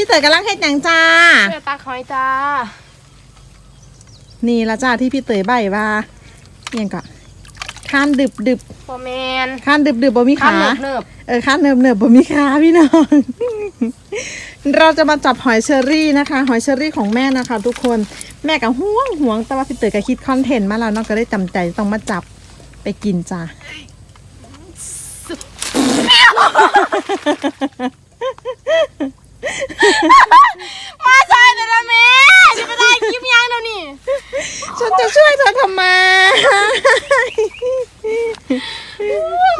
พี่เต๋อกำลังเฮ็ดหยังจ้า เพื่อตาคอยจ้านี่ละจ้าที่พี่เต๋อใบว่าเอียงก่อนข้านดึบดึบโอแมนข้านดึบดึบบ่มีข้าขาเนิบเนิบเออข้านเนิบเนิบบ่มีขาพี่น้อง เราจะมาจับหอยเชอรี่นะคะ หอยเชอรี่ของแม่นะคะ ทุกคนแม่ก็ห่วงห่วงแต่ว่าพี่เต๋อก็คิดคอนเทนต์มาแล้วเน้องก็ได้จำใจต้องมาจับไปกินจ้า มาใส่แต่ละแม่จะไปได้คลิปยังเดี๋ยวนี้ฉันจะช่วยเธอทำไม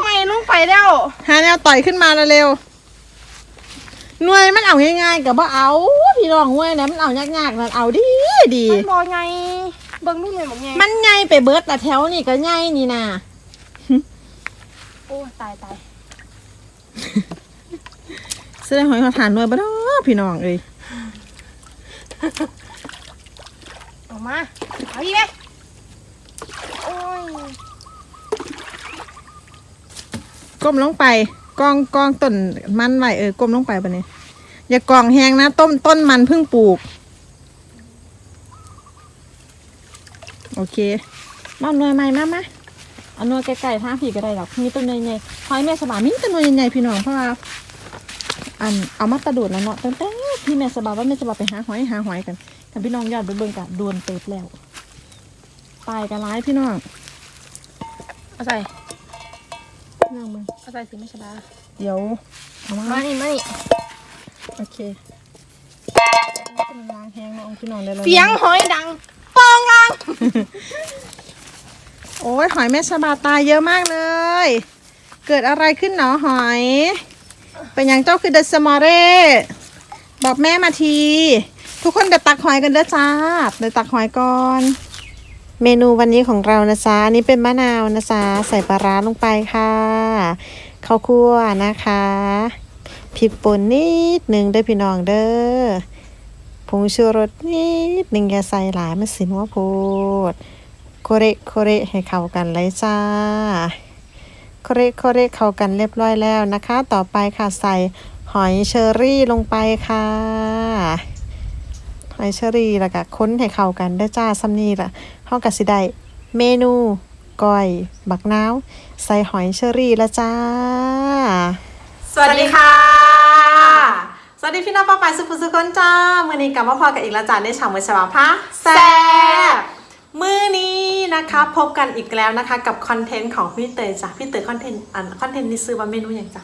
ไม่ลงไปแล้วหาแนวต่อยขึ้นมาเร็วๆหน่วยมันเอาง่ายๆกับว่าเอา พี่น้องหน่วยนะมันเอายากๆนั่นเอาดีดีมันบอไงเบิ่งนู่นเลยบอกไงมันใหญ่ไปเบิดแต่แถวนี่ก็ใหญ่นี่นะโอ้ตายตาย แสดงหอยเขาทานหน่วยบ่ดอพี่น้องเอ้ยออกมา เอาอีกไหมโอ้ยก้มลงไปกองกองต้นมันไว้เออก้มลงไปปะเนี่ยอย่ากองแหงนะ ต้นต้นมันเพิ่งปลูก โอเคมาหน่วยใหม่มามาเอาหน่วยไกลๆท่าผีก็ได้หรอกมีต้นใหญ่ๆหอยแม่สบามีต้นหน่วยใหญ่ๆพี่น้องเพราะว่า อันเอามาตะโดดแล้วเนาะตั้งแต่พี่แม่สบาว่าแม่สบาไปหาหอยหาหอยกันกับพี่น้องยอดไปเบิ่งกันดวนเติบแล้วตายกันร้ายพี่น้องเอาใส่พี่น้องมึงเอาใส่สิไม่ใช่ปะเดี๋ยวเอามามานี่มานี่โอเคเป็นล้างแห้งเนาะเอาพี่น้องได้เลยเสียงหอยดังปองลังโอ้ยหอยแม่ชะบาตายเยอะมากเลย เกิดอะไรขึ้นเนาะหอย เป็นอย่างเจ้าคือเดสมอเร่บอกแม่มาที ทุกคนเดี๋ยวตักหอยกันเด้อจ้าเดี๋ยวตักหอยก่อน เมนูวันนี้ของเรานะจ๊ะอันนี้เป็นมะนาวนะจ๊ะใส่ปลาร้าลงไปค่ะข้าวคั่วนะคะพริกป่นนิดหนึ่งเด้อพี่น้องเด้อผงชูรสนิดหนึ่งอย่าใส่หลายมันสินว่าโพดโคเรโคเรให้เข้ากันเลยจ้า โคเระโคเระเข้ากันเรียบร้อยแล้วนะคะ ต่อไปค่ะใส่หอยเชอรี่ลงไปค่ะ หอยเชอรี่แล้วก็ค้นให้เข้ากันได้จ้าซัมนี่ละเฮากับสิได้เมนูก้อย บักน้าวใส่หอยเชอรี่ละจ้า สวัสดีค่ะ สวัสดีพี่น้องป้าปาสุภุสุคนจ้า มื่อนี้กลับมาพอกันอีกแล้วจ้าได้ฉากมือฉบับพะแซ่ นี้นะคะพบกันอีกแล้วนะคะ กับคอนเทนต์ของพี่เตยจ้ะพี่เตยคอนเทนต์อันคอนเทนต์นี้ซื้อว่าเมนูอย่างจ้ะ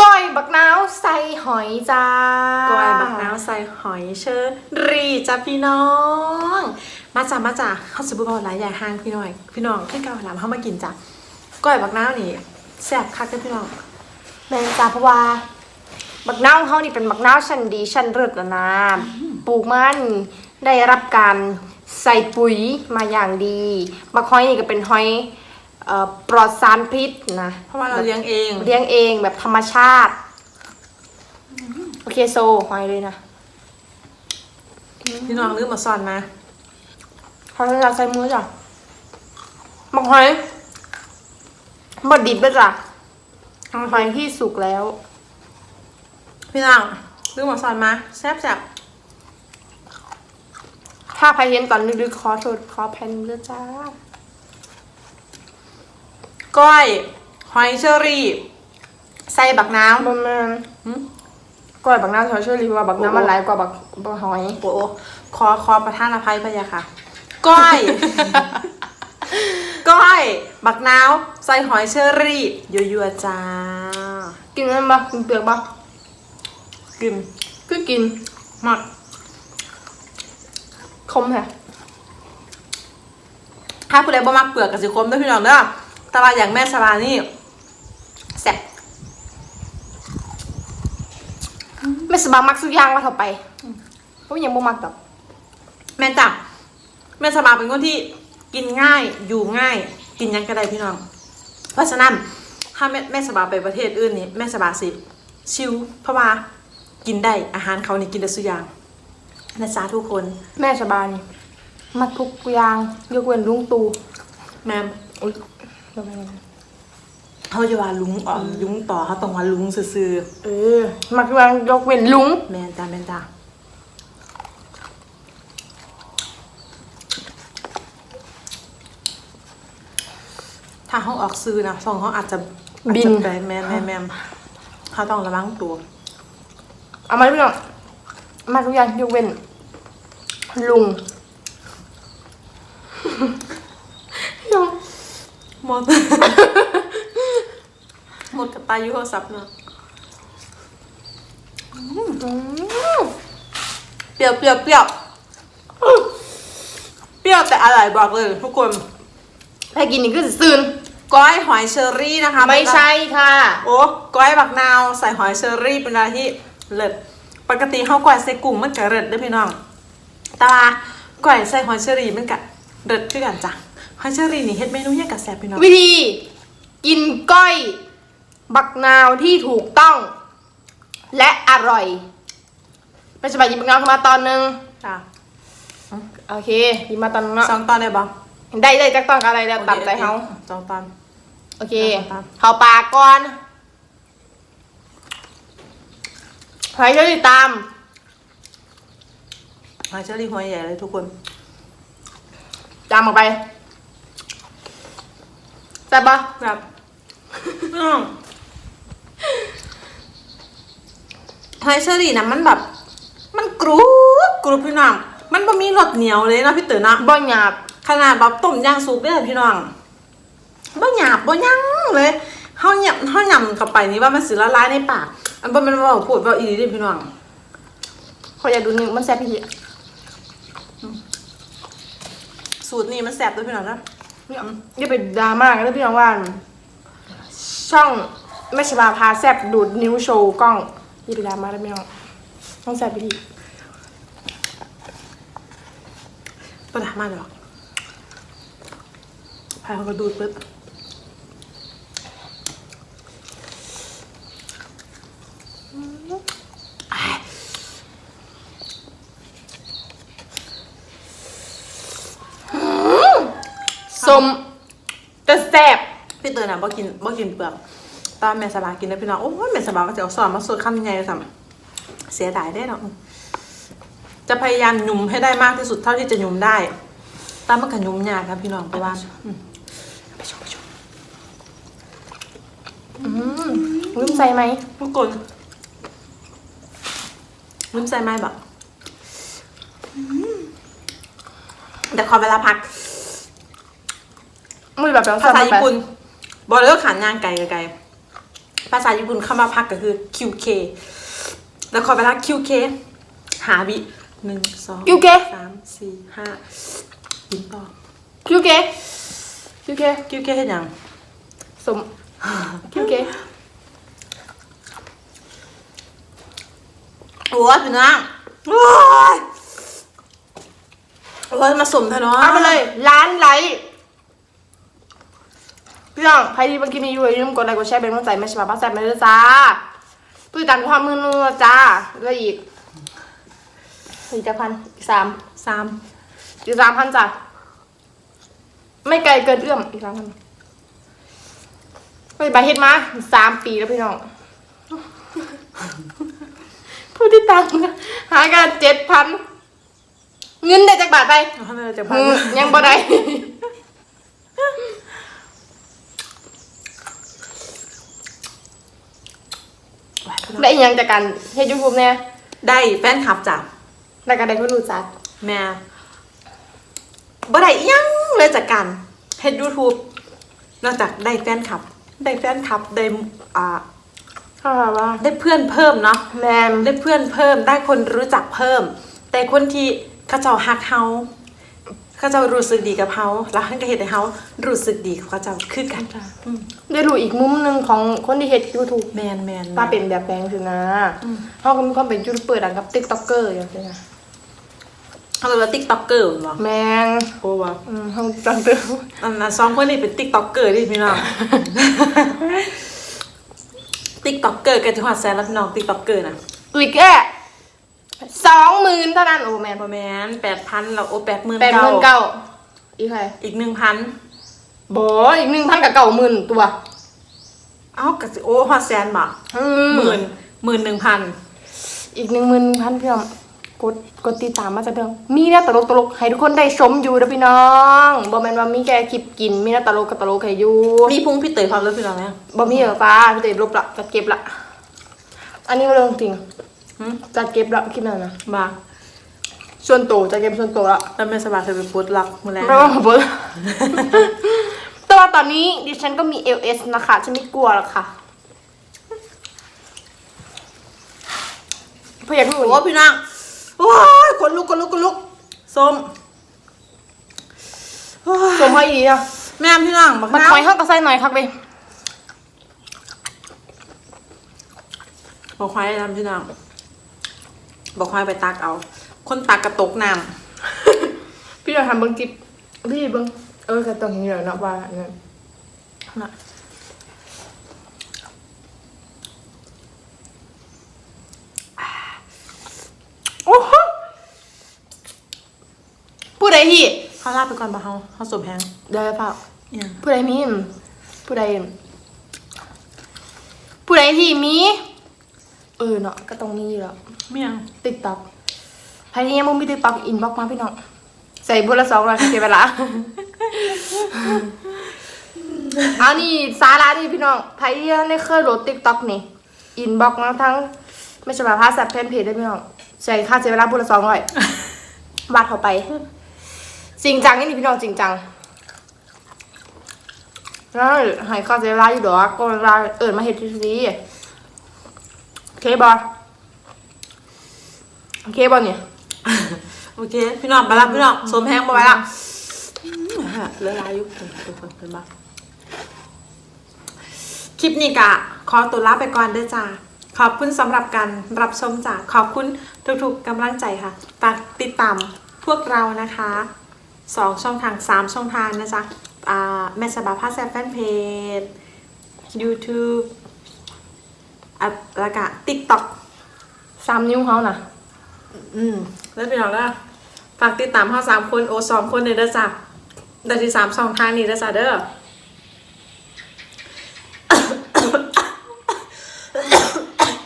ก้อยบักนาวใส่หอยจ้าก้อยบักน้ำใส่หอยเชอรี่จ้ะพี่น้อง มาจ้ะมาจ้ะเขาซื้อบอกหลายอย่างห้างพี่น้อย พี่น้องขึ้นเก่าหลามเข้ามากินจ้ะก้อยบักน้ำนี่แซ่บคักเด้อพี่น้องแมงจ้าเพราะว่าบักนาวของเขานี่เป็นบักนาวชั้นดีชั้นเลิศแล้วนะปลูกมันได้รับการ ใส่ปุ๋ยมาอย่างดีบักหอยนี่ก็เป็นหอยเอ่อปลอดสารพิษนะเพราะว่าเราเลี้ยงเองเลี้ยงเองแบบธรรมชาติ โอเคโซหอยเลยนะ พี่น้องลืมมาสอนมาหอยเราใส่มือจ้ะบักหอยบดดิบไปจ้ะหอยที่สุกแล้ว พี่น้องลืมมาสอนมาแซ่บแซ่บ ถ้าใครเห็นตอนลึกๆขอโทษขอแพนด้วยจ้า ก้อย หอยเชอรี่ ใส่บักน้ำประมาณหืมก้อยบักน้ำเขาช่วยรีว่าบักน้ำมันหลายกว่าบักบักหอยโอ้โหขอขอประทานอภัยพะยะค่ะ ก้อย ก้อย บักนาวใส่หอยเชอรี่ยัวๆจ้า กินนั่นปะกินเปลือกปะกินก็กินหมัก คมแฮะถ้าผู้ใดบ่มักเปลือกกับสิคมด้วยพี่น้องเด้อต่ว่าอย่างแม่สลานี่แซ่บไม่สบายมักสุกอยางมาเถอะไปเพราะยังบ่มักดอกแม่นจ้ะแม่สลาเป็นคนที่กินง่ายอยู่ง่าย กินยังก็ได้พี่น้อง เพราะฉะนั้นถ้าแม่แม่สบาไปประเทศอื่นนี่แม่สบาสิชิวเพราะว่ากินได้อาหารเขานี่กินได้สุกอย่าง นะจ๊ะทุกคน แม่สบายนี่มักทุกอย่างยกเว้นลุงตูแม่มอุ้ยเดี๋ยวไปนะเขาจะว่าลุงอ่อมลุงต่อเขาต้องว่าลุงซื่อเออ มักวางยกเว้นลุงๆแมนจ้าแมนจ้าถ้าเขาออกซื้อนะสองเขาอาจจะบิน อาจจะไปแมนแมนแมนเขาต้องระวังตัว เอามาพี่น้องเอา มาทุกอย่างยกเว้น ลุง ลุงหมด หมดกับตายุโทรศัพท์เนาะเปรี้ยวเปรี้ยวเปรี้ยวเปรี้ยวแต่อร่อยบอกเลยทุกคนถ้ากินนี่คือสิซื่นก้อยหอยเชอรี่นะคะ ไม่ใช่ค่ะ โอ้ก้อยบักนาว ใส่หอยเชอรี่เป็นอะไรที่เลิศ ปกติเขาก้อยใส่กุ้งมันกะเลิศเด้วยพี่น้องแตว่าก้อยใส่หอยเชอรี่มันกะเลิศคือกันจ้ะหอยเชอรี่นี่เฮ็ดเมนูเนี่ยกะแซ่บพี่น้อง วิธีกินก้อยบักนาวที่ถูกต้อง และอร่อยไม่ใช่ไปหยิบบักนาวเข้ามาตอนนึงจ้ะโอเคหยิบมาตอนนึงเนาะสองตอนได้บ่ได้ได้จักต้องอะไรแล้วตัดใจเขาสองตอน โอเคครับเขาปากก่อน หอยเชอรี่ตามหอยเชอรี่หัวใหญ่เลยทุกคนจามออกไปแต่บปะแบบอืมหอยเชอรี่นะมันแบบ มันกรุบกรุบพี่น้อง มันบ่มีรสเหนียวเลยนะพี่เต๋อนะบ่หยาบขนาดแบบต้มย่างซุปได้เลยพี่น้องบ่หยาบบ่ยั้งเลยเฮาหยับเฮาหยำเข้าไปนี่ว่ามันสิละลายในปาก อันบ่แม่นว่าพูดว่าอีหลีเด้พี่น้องเขาอยากดูหนึ่งมันแซ่บพี่ สูตรนี้มันแซ่บเด้วยพี่น้องนะเนี่ยอย่าไปดราม่ากันนะพี่น้องว่า ช่องแม่ชบาพาแซ่บดูดนิ้วโชว์กล้องอย่าไปดราม่านะพี่น้องต้องแซ่บพี่บ่ดราม่าดอกพายเขาก็ดูดปึ๊บ สมแต่แซ่บพี่เตยน่ะบ่กินบ่กินเปลือกตอนแม่สบากินได้พี่น้องโอ้ยแม่สบาก็จะเอาซอสมาสดคำใหญ่ซ้ำเสียดายได้เนาะจะพยายามหยุ่มให้ได้มากที่สุดเท่าที่จะหยุ่มได้ ตามมันก็หยุ่มยากครับพี่น้องเพราะว่าอืมไปชมไปชมลืมใส่ไหมทุกคนลืมใส่ไหมแบบแต่ขอเวลาพัก มือแบบแบบภาษาญี่ปุ่นบอกเลยว่าขานยางไกลไกลภาษาญี่ปุ่นคำว่าพักก็คือ QK แล้วขอเวลา QK หาวิหนึ่งสองคิวเคสามสี่ห้ายินต่อคิวเคคิวเค QK เห็นยังสมคิวเคโอ้ยพี่น้องโอ้ยโอ้ยมาสมเถอะเนาะเอาไปเลย ร้านไลท์ พี่น้องใครที่เมื่อกี้มีอยู่อย่าลืมกดไลค์กดแชร์เป็นกำลังใจแม่ชบาพาแซ่บไปเลยจ้าผู้ติดตามความมือนัวจ้าแล้วอีกอีกจะพันอีกสามสามอีกสามพันจ้ะไม่ไกลเกินเอื้อมอีกสามพันไปบาเฮ็ดมาสามปีแล้วพี่น้องผู้ที่ตามหากันเจ็ดพันเงินได้จากบาทไปเอาให้เราจะพัอืนมยังบ่ได้ ได้อีหยังจากการเฮ็ดยูทูบเนี่ยได้แฟนคลับจ้ะได้การได้คนรู้จักแม่บ่ได้อิหยังเลยจากการเฮ็ด YouTube นอกจากได้แฟนคลับ ได้แฟนคลับได้อ่าเข้ามาว่าได้เพื่อนเพิ่มเนาะแมนได้เพื่อนเพิ่มได้คนรู้จักเพิ่ม แต่คนที่เขาเจ้าฮักเฮา เขาเจ้ารู้สึกดีกับเฮาแล้วเขาก็เฮ็ดให้เฮารู้สึกดีกับเขาเจ้าคือกันอืมได้รู้อีกมุมหนึงของคนที่เฮ็ดยูทูบแมนแมนป้าเป็นแบบแปลงคือนะเขาก็มีความเป็นยูทูบเบอร์ดังกับติ๊กต็อกเกอร์อย่างเงี้ยเขาเรียกว่า TikToker บ่แมงโอ้ว่ะอืมเขาจังเติมอันนั้นสองคนนี้เป็น TikToker ดิพี่น้อง TikToker กันจะฮอดแสนแล้วพี่น้อง TikToker น่ะอีกแค่ สองหมื่นเท่านั้นโอ้แมนประมาณแปดพันเราโอ้แปดหมื่นแปดหมื่นเก้าอีกใครอีกหนึ่งพันบออีกหนึ่งพันกับเก้าหมื่นตัว เอ้ากะสิโอ้ฮอดแสนบ่อืหมื่นหมื่นหนึ่งพันอีกหนึ่งหมื่นพันพี่น้องกดกดติดตามมาจะเพียงมีแน่ตลกตลกให้ทุกคนได้ชมอยู่นะพี่น้องบ่แม่นว่ามีแค่คลิปกิน มีแน่ตลกกับตลกให้อยู่มีพุงพี่เต๋อพร้อมแล้วพี่น้องไหมบ่มีเหรอป้าพี่เต๋ลบละจัดเก็บละอันนี้ก็เรื่องจริง หืมจัดเก็บละคลิปนั้นนะมาส่วนตัวจัดเก็บส่วนตัวละ แล้วแม่สบายเคยไปปุ๊ดลักมือแรงไม่ว่าเบอร์แต่ว่าตอนนี้ดิฉันก็มี LS นะคะฉันไม่กลัวหรอกค่ะเพื่อนหนูโอ้พี่นางว้ายคนลุกคนลุกคนลุกส้มโอ้ยสมพอดีอะแม่พี่นางบักมาน้าคอยห้องกระใส่หน่อยครับเว้ยบอกควายทำพี่นาง บอกควายไปตักเอา คนตักกระตกน้พี่เราทำเบิ้งจิบพี่เบิ้งเออกระตองเห็นอยู่แล้วเนาะว่าอันนั้นำน่ะโอ้โหผู้ใดที่เขาลาไปก่อนปะเขาเขาสวมแพงเดี๋ยวเปล่ายังผู้ใดมีผู้ใดผู้ใดที่มี เออเนาะก็ต้องมีอยู่แล้ว ไม่ยังติ๊กต็อกใครที่ยังไม่มีติ๊กต็อกอินบ็อกมาพี่น้องใส่บุละสองร้อยเสียเวลาเอานี่สาระดิพี่น้องใครที่ยังไม่เคยโหลดติ๊กต็อกนี่ อินบ็อกมาทั้ง ไม่ใช่แบบภาษาแฟนเพจได้พี่น้องใส่ค่าเสียเวลาบุละสองร้อยบาทเข้าไป จริงจังนี่พี่น้องจริงจังแล้วให้ค่าเสียเวลาอยู่ดอกก็เวลาเอิญมาเห็ดทีซีโอเคบอ โอเคบอเนี่ย โอเค พี่น้องไปละพี่น้องสวมแพงไปละอืมเหลือหลายอยุคเพิ่นเพิ่นเพิ่นบ้าคลิปนี้กะ ขอตัวลาไปก่อนเด้อจ้าขอบคุณสำหรับการรับชมจ้าขอบคุณทุกๆกำลังใจค่ะฝากติดตามพวกเรานะคะสองช่องทางสามช่องทางนะจ๊ะอ่าแม่สบาพาแซฟแฟนเพจ YouTube อะแล้วก็ TikTok สามนิ้วเขาน่ะ อืมแล้วพี่น้องก็ฝากติดตามเขาสามคนโอสองคนเลยเด้อจ้ะได้ที่สามสองทางนี้เด้อจ้ะเด้อ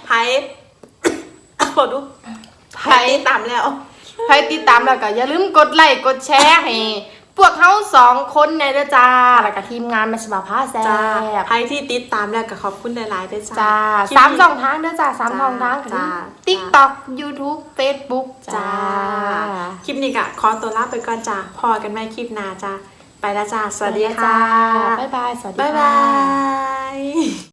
ไพ่ขอดูไพ่ติดตามแล้ว ใครติดตามแล้วก็อย่าลืมกดไลค์กดแชร์ให้ พวกเขาสองคนในเด้อจ้า แล้วก็ทีมงานแมสบาผ้าแซ่จ้าบไพ่ที่ติดตามแล้วก็ขอบคุณหลายๆเด้อจ้า จ้าคลิปสามนี้ช่องทางเด้อจ้าสามจ้าช่องทางจ้า ติ๊กต็อกยูทูบเฟซบุ๊กจ้า จ้า คลิปนี้ก็ขอตัวลาไปก่อนจ้า พอกันไหมคลิปหน้าจ้า ไปแล้วจ้า สวัสดีค่ะ บ๊ายบาย สวัสดีบ๊ายค่ะบาย